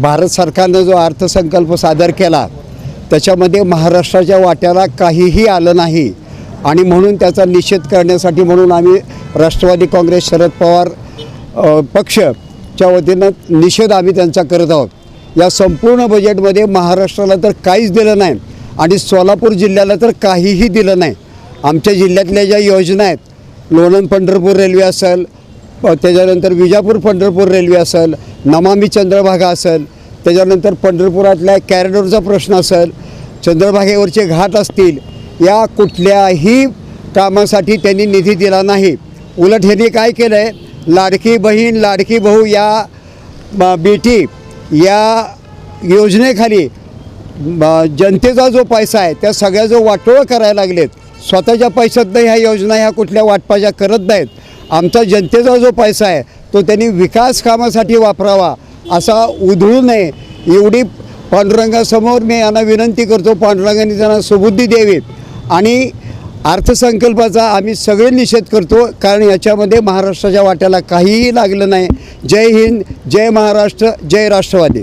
भारत सरकारनं जो अर्थसंकल्प सादर केला त्याच्यामध्ये महाराष्ट्राच्या वाट्याला काहीही आलं नाही. आणि म्हणून त्याचा निषेध करण्यासाठी म्हणून आम्ही राष्ट्रवादी काँग्रेस शरद पवार पक्षच्या वतीनं निषेध आम्ही त्यांचा करत आहोत. या संपूर्ण बजेटमध्ये महाराष्ट्राला तर काहीच दिलं नाही आणि सोलापूर जिल्ह्याला तर काहीही दिलं नाही. आमच्या जिल्ह्यातल्या ज्या योजना आहेत लोणंद पंढरपूर रेल्वे असेल त्याच्यानंतर विजापूर पंढरपूर रेल्वे असेल नमामी चंद्रभागा असेल त्याच्यानंतर पंढरपुरातल्या कॅरिडॉरचा प्रश्न असेल चंद्रभागेवरचे घाट असतील या कुठल्याही कामासाठी त्यांनी निधी दिला नाही. उलट ह्यांनी काय केलं आहे लाडकी बहीण लाडकी भाऊ या बेटी या योजनेखाली जनतेचा जो पैसा आहे त्या सगळ्या जो वाटोळं करायला लागलेत स्वतःच्या पैशातनं ह्या योजना ह्या कुठल्या वाटपाच्या करत नाहीत. आमचा जनतेचा जो पैसा आहे तो त्यांनी विकास कामासाठी वापरावा असा उधळू नये. एवढी पांडुरंगासमोर मी यांना विनंती करतो पांडुरंगाने त्यांना सुबुद्धी द्यावी. आणि अर्थसंकल्पाचा आम्ही सगळे निषेध करतो कारण याच्यामध्ये महाराष्ट्राच्या वाट्याला काहीही लागलं नाही. जय हिंद जय महाराष्ट्र जय राष्ट्रवादी.